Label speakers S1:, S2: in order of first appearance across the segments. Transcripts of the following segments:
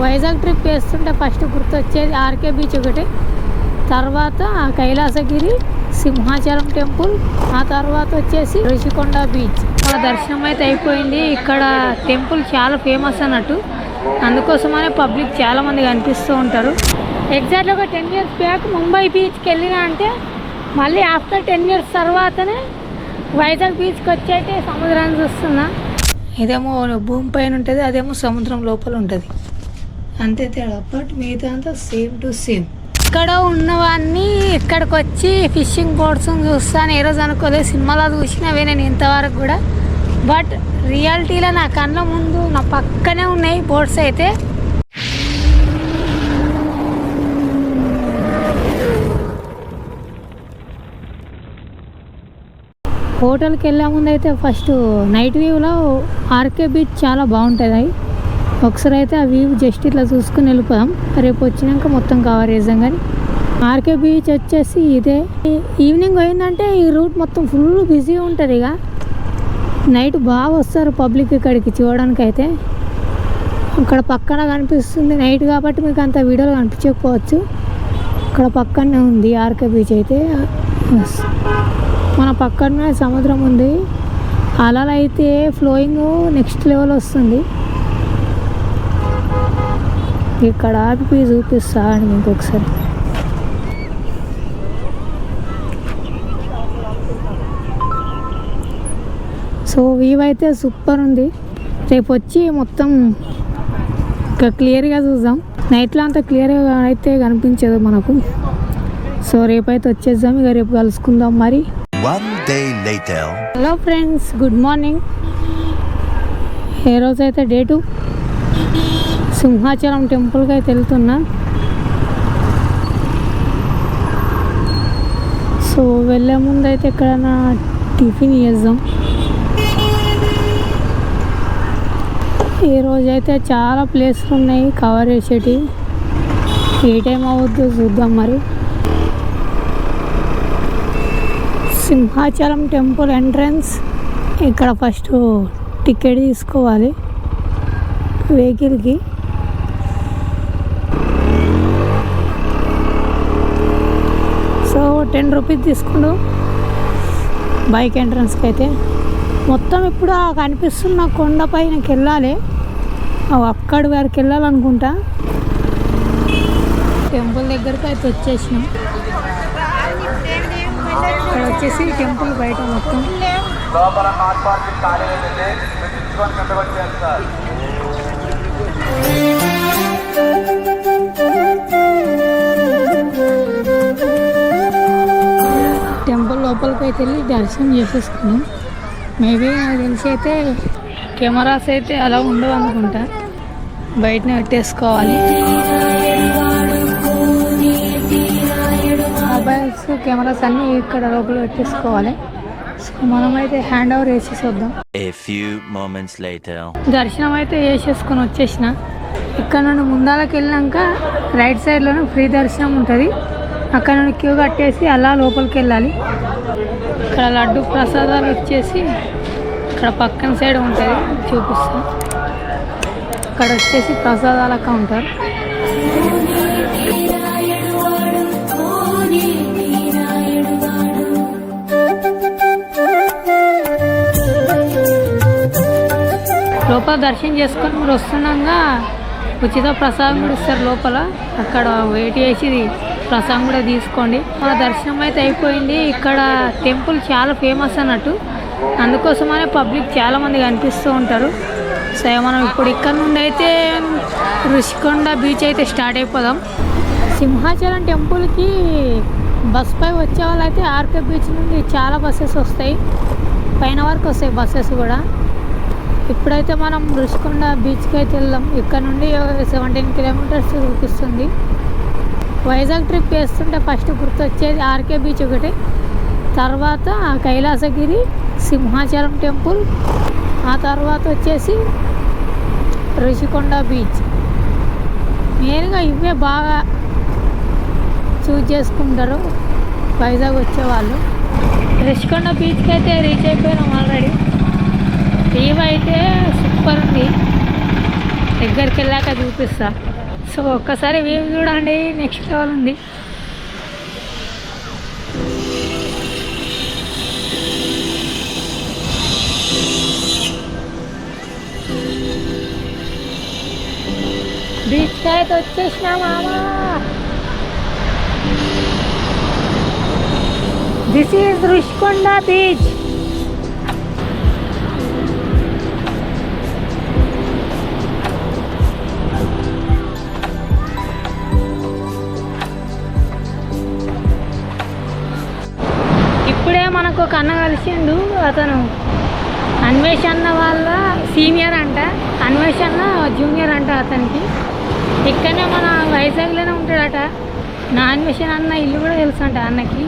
S1: Vizag trip వేస్తుంటే first గుర్తొచ్చేది RK beach ఒకటి. తర్వాత కైలాసగిరి సింహాచలం టెంపుల్ ఆ తర్వాత వచ్చేసి ఋషికొండ బీచ్. ఇక్కడ దర్శనం అయితే అయిపోయింది. ఇక్కడ టెంపుల్ చాలా ఫేమస్ అన్నట్టు. అందుకోసమనే పబ్లిక్ చాలామంది కనిపిస్తూ ఉంటారు. ఎగ్జాక్ట్గా ఒక టెన్ ఇయర్స్ బ్యాక్ ముంబై బీచ్కి వెళ్ళినా అంటే మళ్ళీ ఆఫ్టర్ టెన్ ఇయర్స్ తర్వాతనే వైజాగ్ బీచ్కి వచ్చి అయితే సముద్రాన్ని చూస్తున్నా ఇదేమో భూమి పైన ఉంటుంది అదేమో సముద్రం లోపల ఉంటుంది. అంతే తేడా. బట్ మిగతా అంతా సేమ్ టు సేమ్ ఇక్కడ ఉన్నవాన్ని ఇక్కడికి వచ్చి ఫిషింగ్ బోట్స్ చూస్తాను. ఏ రోజు అనుకోలేదు సినిమాలో చూసినవే నేను ఇంతవరకు కూడా. బట్ రియాలిటీలో నా కళ్ళ ముందు నా పక్కనే ఉన్నాయి బోట్స్ అయితే. హోటల్కి వెళ్ళే ముందు అయితే ఫస్ట్ నైట్ వ్యూలో ఆర్కే బీచ్ చాలా బాగుంటుంది. ఒకసారి అయితే అవి జస్ట్ ఇట్లా చూసుకుని వెళ్ళిపోదాం. రేపు వచ్చినాక మొత్తం కవర్ కానీ. ఆర్కే బీచ్ వచ్చేసి ఇదే. ఈవినింగ్ పోయిందంటే ఈ రూట్ మొత్తం ఫుల్ బిజీ ఉంటుంది ఇక. నైట్ బాగా వస్తారు పబ్లిక్ ఇక్కడికి చూడడానికి అయితే ఇక్కడ పక్కన కనిపిస్తుంది నైట్ కాబట్టి మీకు అంత వీడియోలు కనిపించకపోవచ్చు. ఇక్కడ పక్కనే ఉంది ఆర్కే బీచ్ అయితే. మన పక్కనే సముద్రం ఉంది. అలలు అయితే ఫ్లోయింగ్ నెక్స్ట్ లెవెల్ వస్తుంది. ఇక్కడ ఆపి చూపిస్తా అండి మీకు ఒకసారి సో వ్యూ అయితే సూపర్ ఉంది. రేపు వచ్చి మొత్తం ఇంకా క్లియర్గా చూద్దాం. నైట్లో అంత క్లియర్గా అయితే కనిపించదు మనకు. సో రేపైతే వచ్చేద్దాం. ఇక రేపు కలుసుకుందాం మరి.
S2: One day later.
S1: Hello friends good morning. ఏ రోజు అయితే డేటు? సింహాచలం టెంపుల్కి అయితే వెళ్తున్నా. సో వెళ్ళే ముందు అయితే ఎక్కడైనా టిఫిన్ చేద్దాం. ఈ అయితే చాలా ప్లేస్లు ఉన్నాయి కవర్ చేసేటి. ఏ టైం అవుద్దో చూద్దాం మరి. సింహాచలం టెంపుల్ ఎంట్రన్స్ ఇక్కడ ఫస్ట్ టికెట్ తీసుకోవాలి. వెహికల్కి సో టెన్ రూపీస్ తీసుకుండు బైక్ ఎంట్రన్స్కి అయితే. మొత్తం ఇప్పుడు ఆ కనిపిస్తున్న కొండ పైనకి వెళ్ళాలి. అక్కడి వరకు వెళ్ళాలనుకుంటా. టెంపుల్ దగ్గరకు అయితే వచ్చేసినాం. ఇక్కడ వచ్చేసి టెంపుల్ బయట మొత్తం.
S3: Thank you. అయితే
S1: వెళ్ళి దర్శనం చేసేసుకున్నాం. మేబీ నాకు తెలిసి అయితే కెమెరాస్ అయితే అలా ఉండవు అనుకుంటా బయటనే పెట్టేసుకోవాలి. మొబైల్స్ కెమెరాస్ అన్నీ ఇక్కడ లోపల పెట్టేసుకోవాలి. సో మనమైతే హ్యాండ్ ఓవర్ వేసేసి వద్దాం. దర్శనం అయితే వేసేసుకొని వచ్చేసిన. ఇక్కడ నుండి ముందాలకు వెళ్ళినాక రైట్ సైడ్లోనే ఫ్రీ దర్శనం ఉంటుంది. అక్కడ నుండి క్యూ కట్టేసి అలా లోపలికి వెళ్ళాలి ఇక్కడ లడ్డు ప్రసాదాలు వచ్చేసి ఇక్కడ పక్కన సైడ్ ఉంటుంది చూపిస్తాం ఇక్కడ వచ్చేసి ప్రసాదాల కౌంటర్. లోపల దర్శనం చేసుకొని మీరు వస్తుండగా ఉచిత ప్రసాదం కూడా ఇస్తారు లోపల. అక్కడ వెయిట్ చేసి ప్రసాదం కూడా తీసుకోండి. మన దర్శనం అయితే అయిపోయింది. ఇక్కడ టెంపుల్ చాలా ఫేమస్ అన్నట్టు. అందుకోసమనే పబ్లిక్ చాలామంది కనిపిస్తూ ఉంటారు. సో మనం ఇప్పుడు ఇక్కడ నుండి అయితే ఋషికొండ బీచ్ అయితే స్టార్ట్ అయిపోదాం. సింహాచలం టెంపుల్కి బస్ పై వచ్చే వాళ్ళు అయితే ఆర్కే బీచ్ నుండి చాలా బస్సెస్ వస్తాయి. పైన వరకు వస్తాయి బస్సెస్ కూడా. ఇప్పుడైతే మనం ఋషికొండ బీచ్కి అయితే వెళ్దాం. ఇక్కడ నుండి సెవెంటీన్ కిలోమీటర్స్ చూపిస్తుంది. వైజాగ్ ట్రిప్ వేస్తుంటే ఫస్ట్ గుర్తొచ్చేది ఆర్కే బీచ్ ఒకటి. తర్వాత కైలాసగిరి సింహాచలం టెంపుల్. ఆ తర్వాత వచ్చేసి రుషికొండ బీచ్. మెయిన్గా ఇవే బాగా చూజ్ చేసుకుంటారు వైజాగ్ వచ్చేవాళ్ళు. రుషికొండ బీచ్కి అయితే రీచ్ అయిపోయినాం ఆల్రెడీ టీవ్ అయితే సూపర్ ఉంది. దగ్గరికి వెళ్ళాక చూపిస్తాను సో ఒక్కసారి వ్యూ చూడండి నెక్స్ట్ లెవెల్ ఉంది. బీచ్ అయితే వచ్చేసిన మామా. దిస్ ఈజ్ రుషికొండ బీచ్ ఇంకొక అన్న కలిసిండు. అతను అన్వేష్ అన్న వాళ్ళ సీనియర్ అంట. అన్వేష్ అన్న జూనియర్ అంట అతనికి. ఇక్కడనే మన వైజాగ్లోనే ఉంటాడట. నా అన్వేషణ అన్న ఇల్లు కూడా తెలుసు అంట అన్నకి.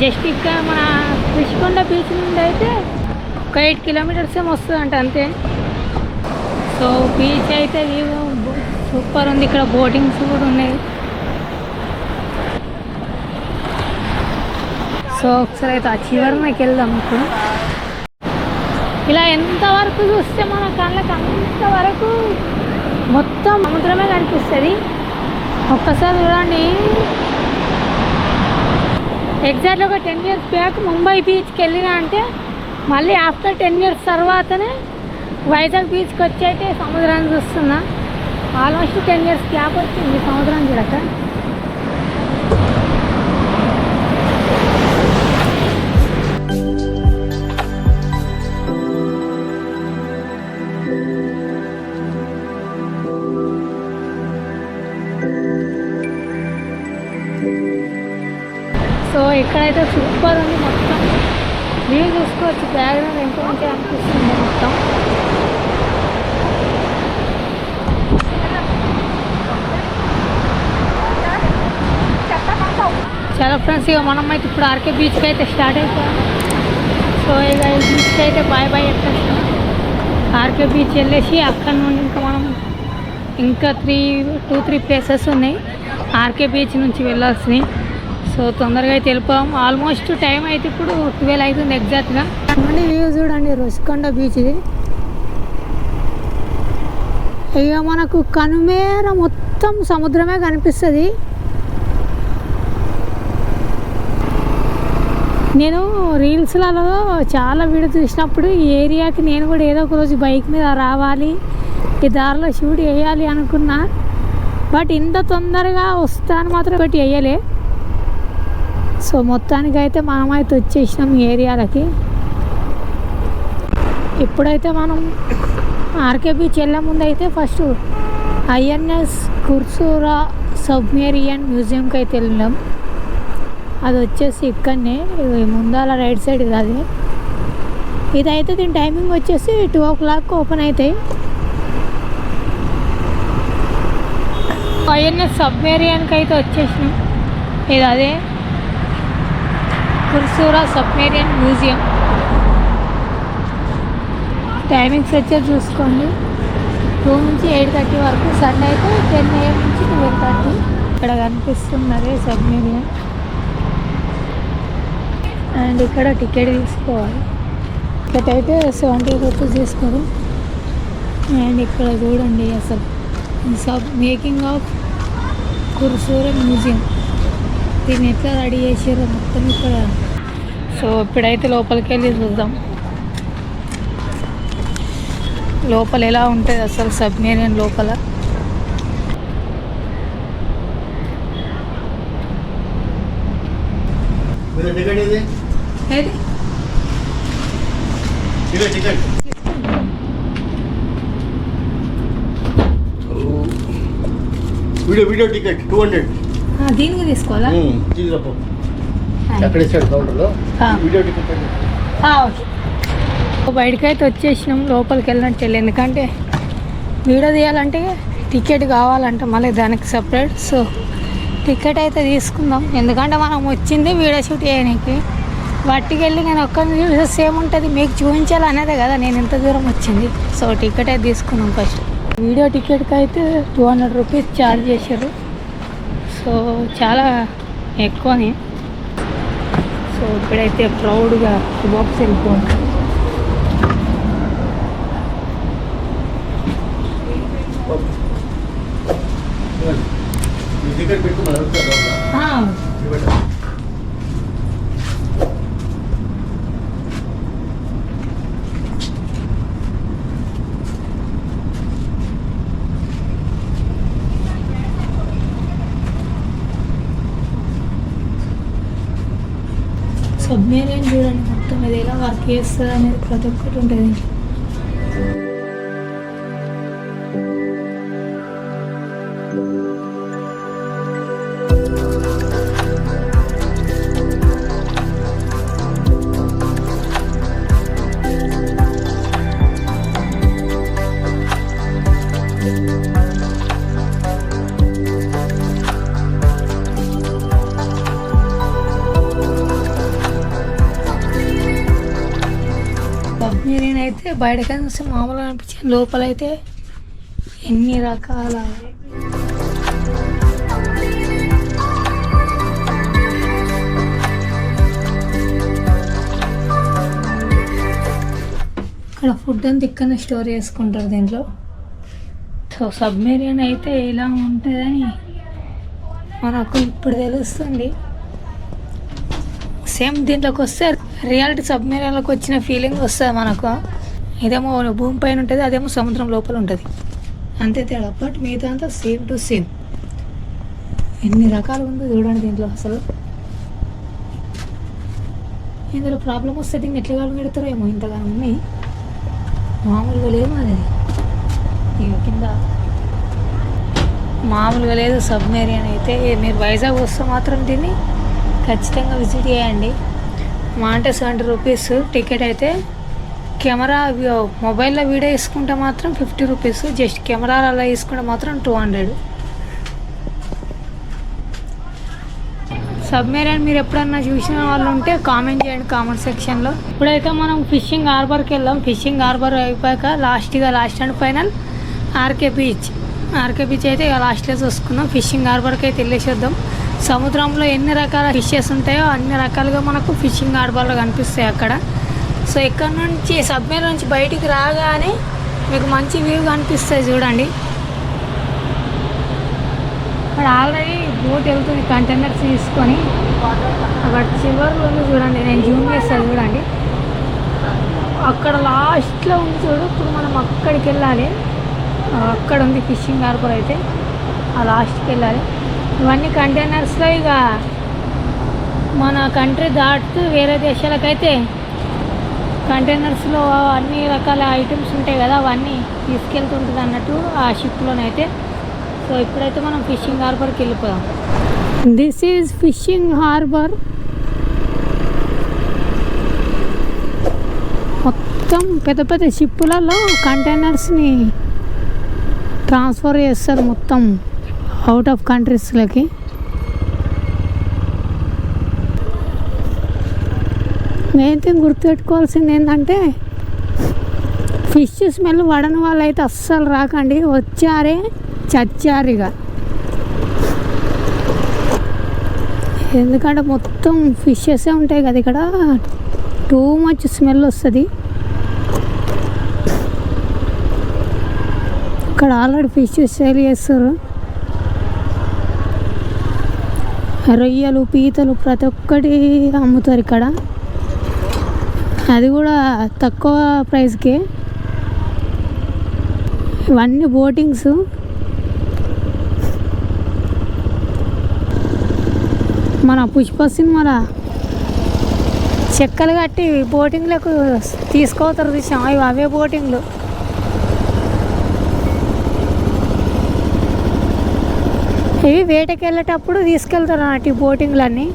S1: జస్ట్ ఇక్కడ మన కృషికొండ బీచ్ నుండి అయితే ఒక ఎయిట్ కిలోమీటర్స్ ఏమో వస్తుందంట అంతే. సో బీచ్ అయితే వ్యూ సూపర్ ఉంది. ఇక్కడ బోటింగ్స్ కూడా ఉన్నాయి. సో ఒకసారి అయితే ఆ చివరినకి వెళ్దాం ఇప్పుడు. ఇలా ఎంతవరకు చూస్తే మన కళ్ళకి అంతవరకు మొత్తం సముద్రమే కనిపిస్తుంది. ఒక్కసారి చూడండి. ఎగ్జాక్ట్లీ ఒక టెన్ ఇయర్స్ బ్యాక్ ముంబై బీచ్కి వెళ్ళినా అంటే మళ్ళీ ఆఫ్టర్ టెన్ ఇయర్స్ తర్వాతనే వైజాగ్ బీచ్కి వచ్చి అయితే సముద్రాన్ని చూస్తున్నా. ఆల్మోస్ట్ టెన్ ఇయర్స్ గ్యాప్ వచ్చింది సముద్రం చూడక. ఇక్కడైతే సూపర్ ఉంది మొత్తం. వ్యూ చూసుకోవచ్చు బ్యాక్గ్రౌండ్ ఎంత మంచిగా అనిపిస్తుంది మొత్తం. చాలా ఫ్రెండ్స్ ఇక మనం అయితే ఇప్పుడు ఆర్కే బీచ్కి అయితే స్టార్ట్ అయిపోయాం. సో ఇక ఈ బీచ్కి అయితే బాయ్ బాయ్ చెప్పేస్తాం ఆర్కే బీచ్ వెళ్ళేసి అక్కడ నుండి ఇంకా మనం ఇంకా త్రీ టూ త్రీ ప్లేసెస్ ఉన్నాయి. ఆర్కే బీచ్ నుంచి వెళ్ళాల్సినవి. సో తొందరగా అయితే వెళ్ళిపోయాం ఆల్మోస్ట్ టైం అయితే ఇప్పుడు ట్వెల్వ్ అవుతుంది ఎగ్జాక్ట్గా చూడండి వ్యూ చూడండి రుషికొండ బీచ్ ఇది. ఇక మనకు కనుమేర మొత్తం సముద్రమే కనిపిస్తుంది. నేను రీల్స్లలో చాలా వీడియో చూసినప్పుడు ఈ ఏరియాకి నేను కూడా ఏదో ఒక రోజు బైక్ మీద రావాలి ఈ దారిలో షూట్ వేయాలి అనుకున్నా. బట్ ఇంత తొందరగా వస్తాను మాత్రం ఒకటి వేయలే సో మొత్తానికి అయితే మనమైతే వచ్చేసినాం ఏరియాలకి. ఇప్పుడైతే మనం ఆర్కే బీచ్ వెళ్ళే ముందు అయితే ఫస్ట్ ఐఎన్ఎస్ కుర్సూరా సబ్మెరియన్ మ్యూజియంకి అయితే వెళ్ళినాం. అది వచ్చేసి ఇక్కడనే ముందాల రైట్ సైడ్ ఇది అది. ఇదైతే దీని టైమింగ్ వచ్చేసి టూ ఓ క్లాక్ ఓపెన్ అవుతాయి ఐఎన్ఎస్ సబ్మెరియన్కి అయితే వచ్చేసినాం. ఇది అదే. కుర్సూరా సబ్మెరియన్ మ్యూజియం టైమింగ్స్ వచ్చే చూసుకోండి. టూ నుంచి ఎయిట్ థర్టీ వరకు సండే అయితే టెన్ ఏఎం నుంచి ట్వెల్వ్ థర్టీ ఇక్కడ కనిపిస్తున్నదే సబ్మెరియన్ అండ్ ఇక్కడ టికెట్ తీసుకోవాలి. టికెట్ అయితే సెవెంటీ రూపీస్ తీసుకోరు. అండ్ ఇక్కడ చూడండి అసలు sub making of Kursura museum దీన్ని ఎట్లా రెడీ చేసారో మొత్తం ఇక్కడ సో ఇప్పుడైతే లోపలికి వెళ్ళి చూద్దాం. లోపల ఎలా ఉంటుంది అసలు సబ్మెరీన్ లోపల?
S4: Video video ticket two hundred
S1: దీనికి తీసుకోవాలా?
S4: తీసుకురాపో ఎక్కడ ఇచ్చాడు కౌంటర్లో?
S1: ఆ.
S4: వీడియో టికెట్ అండి.
S1: ఆ, ఓకే. బయటకు అయితే వచ్చేసినాం లోపలికి వెళ్ళినట్టు వెళ్ళి. ఎందుకంటే వీడియో తీయాలంటే టికెట్ కావాలంట మళ్ళీ దానికి సపరేట్ సో టికెట్ అయితే తీసుకుందాం. ఎందుకంటే మనం వచ్చింది వీడియో షూట్ చేయడానికి. వాటికి వెళ్ళి నేను ఒక్కరిని చూస్తే సేమ్ ఉంటుంది. మీకు చూపించాలి అనేదే కదా నేను ఇంత దూరం వచ్చింది. సో టికెట్ అయితే తీసుకున్నాం ఫస్ట్. వీడియో టికెట్కి అయితే టూ హండ్రెడ్ రూపీస్ ఛార్జ్ చేశారు. సో చాలా ఎక్కువనే. సో ఇప్పుడైతే ప్రౌడ్గా బాక్స్
S4: వెళ్ళిపోండి దగ్గర
S1: పెట్టుకున్నారు నేనేం చూడండి మొత్తం ఇది ఎలా వర్క్ చేస్తుంది అనేది ప్రతి ఒక్కటి ఉంటుంది. సబ్మెరీన్ బయట బయటకి మామూలుగా అనిపించింది లోపలైతే ఎన్ని రకాల ఇక్కడ ఫుడ్ అంతా ఇక్కడనే స్టోర్ చేసుకుంటారు దీంట్లో. సో సబ్మెరీన్ అయితే ఎలా ఉంటుందని మనకు ఇప్పుడు తెలుస్తుంది. సేమ్ దీంట్లోకి వస్తే రియాలిటీ సబ్మెరీన్లోకి వచ్చిన ఫీలింగ్ వస్తుంది మనకు. ఇదేమో భూమి పైన ఉంటుంది అదేమో సముద్రం లోపల ఉంటుంది. అంతే తేడా. బట్ మిగతా అంతా సేమ్ టు సేమ్ ఎన్ని రకాలు ఉందో చూడండి దీంట్లో అసలు. ఇందులో ప్రాబ్లం వస్తే దీన్ని ఎట్లా కాలం పెడతారో ఏమో ఇంతగానో ఉన్నాయి మామూలుగా లేదు అది ఇక కింద మామూలుగా లేదు సబ్మెరీన్ అయితే. మీరు వైజాగ్ వస్తే మాత్రం దీన్ని ఖచ్చితంగా విజిట్ చేయండి. మా అంటే సెవెంటీ రూపీస్ టికెట్ అయితే కెమెరా మొబైల్లో వీడియో వేసుకుంటే మాత్రం ఫిఫ్టీ రూపీస్. జస్ట్ కెమెరాలలో వేసుకుంటే మాత్రం టూ హండ్రెడ్. సబ్మెరైన్ మీరు ఎప్పుడన్నా చూసిన వాళ్ళు ఉంటే కామెంట్ చేయండి కామెంట్ సెక్షన్లో. ఇప్పుడైతే మనం ఫిషింగ్ హార్బర్కి వెళ్ళాం. ఫిషింగ్ హార్బర్ అయిపోయాక లాస్ట్గా last and final RK beach. RK beach అయితే ఇక లాస్ట్లో చూసుకుందాం ఫిషింగ్ హార్బర్కి అయితే వెళ్ళేసేద్దాం. సముద్రంలో ఎన్ని రకాల ఫిషెస్ ఉంటాయో అన్ని రకాలుగా మనకు ఫిషింగ్ హార్బర్లో కనిపిస్తాయి అక్కడ. సో ఇక్కడ నుంచి సబ్మెర్ నుంచి బయటికి రాగానే మీకు మంచి వ్యూ కనిపిస్తుంది చూడండి. అక్కడ ఆల్రెడీ బోట్ వెళ్తుంది కంటైనర్స్ తీసుకొని. అక్కడ చివరిలో ఉంది చూడండి నేను జూమ్ చేస్తాను చూడండి. అక్కడ లాస్ట్లో ఉంది చూడు ఇప్పుడు మనం అక్కడికి వెళ్ళాలి. అక్కడ ఉంది ఫిషింగ్ హార్బర్ అయితే ఆ లాస్ట్కి వెళ్ళాలి. ఇవన్నీ కంటైనర్స్లో ఇక మన కంట్రీ దాటుతూ వేరే దేశాలకైతే కంటైనర్స్లో అన్ని రకాల ఐటమ్స్ ఉంటాయి కదా అవన్నీ తీసుకెళ్తుంటుంది అన్నట్టు ఆ షిప్లోనైతే. సో ఇప్పుడైతే మనం ఫిషింగ్ హార్బర్కి వెళ్ళిపోదాం. దిస్ ఈజ్ ఫిషింగ్ హార్బర్ మొత్తం పెద్ద పెద్ద షిప్పులలో కంటైనర్స్ని ట్రాన్స్ఫర్ చేస్తారు మొత్తం. అవుట్ ఆఫ్ కంట్రీస్లోకి మెయిన్ థింగ్ గుర్తుపెట్టుకోవాల్సింది ఏంటంటే ఫిష్ స్మెల్ పడని వాళ్ళు అయితే అస్సలు రాకండి. వచ్చారే చచ్చారిగా. ఎందుకంటే మొత్తం ఫిషెస్ ఉంటాయి కదా ఇక్కడ. టూ మచ్ స్మెల్ వస్తుంది. ఇక్కడ ఆల్రెడీ ఫిష్ సేల్ చేస్తారు. రొయ్యలు పీతలు ప్రతి ఒక్కటి అమ్ముతారు ఇక్కడ. అది కూడా తక్కువ ప్రైస్కే. ఇవన్నీ బోటింగ్స్. మన పుష్ప సినిమాలో? చెక్కలు కట్టి బోటింగ్లకు తీసుకోతారు చూసాం ఇవి అవే బోటింగ్లు. ఇవి వేటకి వెళ్ళేటప్పుడు తీసుకెళ్తారు అన్నట్టు ఈ బోటింగ్లన్నీ.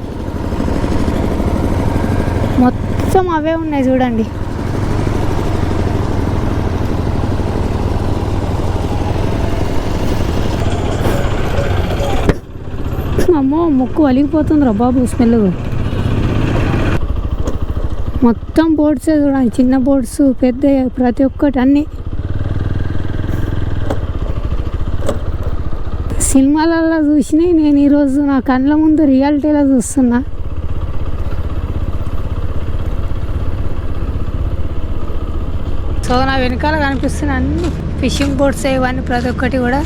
S1: మొత్తం అవే ఉన్నాయి చూడండి. అమ్మో ముక్కు వలిగిపోతుందిరా బాబు స్మెల్ మొత్తం బోర్డ్సే చూడండి చిన్న బోర్డ్స్ పెద్ద ప్రతి ఒక్కటి అన్నీ. సినిమాలలో చూసినాయి నేను ఈరోజు నా కళ్ళ ముందు రియాలిటీలో చూస్తున్నా. సో నా వెనకాల కనిపిస్తున్న అన్ని ఫిషింగ్ బోట్స్ ఇవన్నీ ప్రతి ఒక్కటి కూడా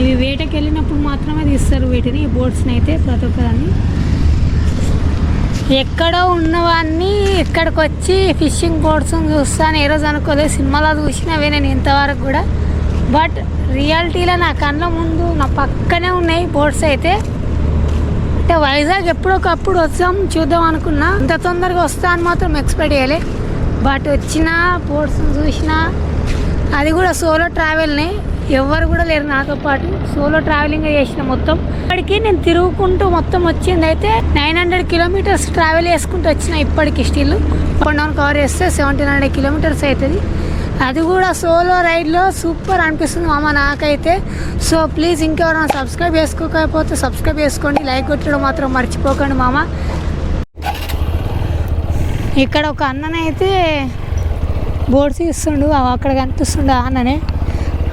S1: ఇవి వేటకి వెళ్ళినప్పుడు మాత్రమే తీస్తారు వీటిని ఈ బోట్స్ని అయితే ప్రతి ఒక్కదాన్ని. ఎక్కడో ఉన్నవాన్ని ఇక్కడికి వచ్చి ఫిషింగ్ బోట్స్ చూస్తాను ఏ రోజు అనుకోలేదు సినిమాలో చూసినవే నేను ఇంతవరకు కూడా. బట్ రియాలిటీలో నా కళ్ళ ముందు నా పక్కనే ఉన్నాయి బోట్స్ అయితే. అంటే వైజాగ్ ఎప్పుడొకప్పుడు వచ్చాం చూద్దాం అనుకున్నా. ఇంత తొందరగా వస్తా అని మాత్రం ఎక్స్పెక్ట్ చేయలే. బట్ వచ్చిన బోట్స్ చూసిన అది కూడా సోలో ట్రావెల్ని. ఎవరు కూడా లేరు నాతో పాటు. సోలో ట్రావెలింగ్ చేసిన మొత్తం. ఇప్పటికి నేను తిరుగుకుంటూ మొత్తం వచ్చింది అయితే నైన్ హండ్రెడ్ కిలోమీటర్స్ ట్రావెల్ చేసుకుంటూ వచ్చిన ఇప్పటికి still. Up and down cover చేస్తే సెవెంటీన్ హండ్రెడ్ కిలోమీటర్స్ అవుతుంది. అది కూడా సోలో రైడ్లో సూపర్ అనిపిస్తుంది మామ నాకైతే. సో ప్లీజ్ ఇంకెవరైనా సబ్స్క్రైబ్ చేసుకోకపోతే సబ్స్క్రైబ్ చేసుకోండి లైక్ కొట్టడం మాత్రం మర్చిపోకండి మామ. ఇక్కడ ఒక అన్ననైతే బోట్స్ ఇస్తుండు అక్కడ కనిపిస్తుండు ఆ అన్ననే.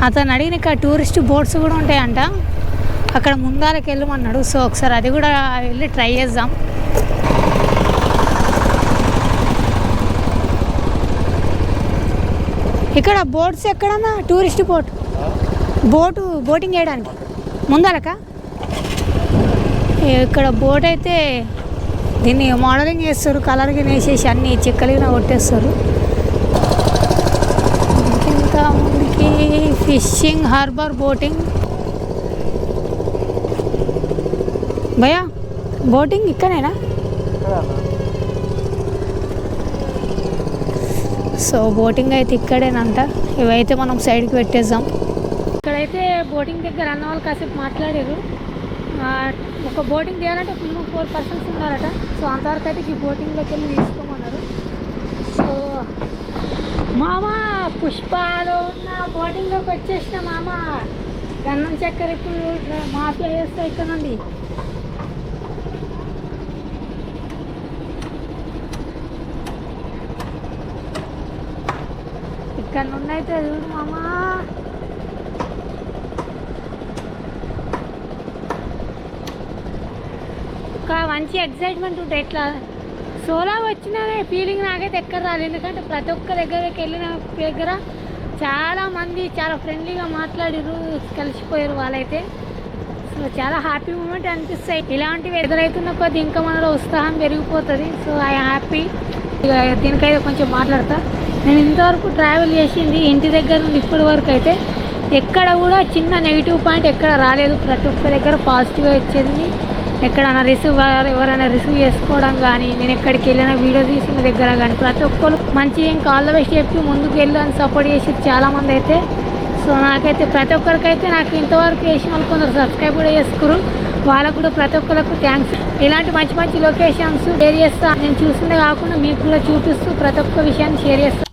S1: అతను అడిగిన ఇక్కడ టూరిస్ట్ బోట్స్ కూడా ఉంటాయంట. అక్కడ ముందాలకు వెళ్ళమన్నాడు సో ఒకసారి అది కూడా వెళ్ళి ట్రై చేద్దాం. ఇక్కడ బోట్స్ ఎక్కడన్నా? Tourist boat. బోటు బోటింగ్ చేయడానికి. ముందరక? ఇక్కడ బోట్ అయితే దీన్ని మోడలింగ్ చేస్తారు కలర్గా వేసేసి అన్ని చెక్కలుగా కొట్టేస్తారు. ఇంకా ముందుకి? Fishing harbour boating. భయా బోటింగ్ ఇక్కడేనా? సో బోటింగ్ అయితే ఇక్కడేనంట. ఇవైతే మనం సైడ్కి పెట్టేద్దాం. ఇక్కడైతే బోటింగ్ దగ్గర అన్న వాళ్ళు కాసేపు మాట్లాడారు. ఒక బోటింగ్ చేయాలంటే మినిమం ఫోర్ పర్సన్స్ ఉన్నారట. సో అంతవరకు అయితే ఈ బోటింగ్లోకి వెళ్ళి తీసుకోమన్నారు. సో మామ పుష్పాలు ఉన్న బోటింగ్లోకి వచ్చేసిన మామ గన్నం చక్కెర ఇప్పుడు మాఫియా చేస్తే ఇక్కడ నుండి ఇక్కడ నుండి అయితే చూడు మామా. ఒక మంచి ఎక్సైట్మెంట్ ఉంటుంది ఎట్లా? సోలో వచ్చిన ఫీలింగ్ నాకైతే ఎక్కడ రాలేదు. ఎందుకంటే ప్రతి ఒక్క దగ్గరికి వెళ్ళిన దగ్గర చాలామంది చాలా ఫ్రెండ్లీగా మాట్లాడిరు కలిసిపోయారు వాళ్ళైతే. సో చాలా హ్యాపీ మూమెంట్ అనిపిస్తాయి. ఇలాంటివి ఎదురైతున్న కొద్ది ఇంకా మనలో ఉత్సాహం పెరిగిపోతుంది. సో ఐ హ్యాపీ ఇక దీనికైతే కొంచెం మాట్లాడతా. నేను ఇంతవరకు ట్రావెల్ చేసింది ఇంటి దగ్గర నుండి ఇప్పటి వరకు అయితే ఎక్కడ కూడా చిన్న నెగిటివ్ పాయింట్ ఎక్కడ రాలేదు. ప్రతి ఒక్క దగ్గర పాజిటివ్గా వచ్చేది. ఎక్కడైనా రిసీవ్ ఎవరైనా రిసీవ్ చేసుకోవడం కానీ నేను ఎక్కడికి వెళ్ళినా వీడియో తీసిన దగ్గర కానీ ప్రతి ఒక్కరు మంచి ఏం కాల్ ద బెస్ట్ చెప్పి ముందుకు వెళ్ళని అని సపోర్ట్ చేసి చాలామంది అయితే. సో నాకైతే ప్రతి ఒక్కరికైతే నాకు ఇంతవరకు చేసిన వాళ్ళు కొందరు సబ్స్క్రైబ్ కూడా చేసుకురు వాళ్ళకు కూడా ప్రతి ఒక్కరికి థ్యాంక్స్ ఇలాంటి మంచి మంచి లొకేషన్స్ షేర్ చేస్తా. నేను చూసిందే కాకుండా మీకు కూడా చూపిస్తూ ప్రతి ఒక్క విషయాన్ని షేర్ చేస్తాను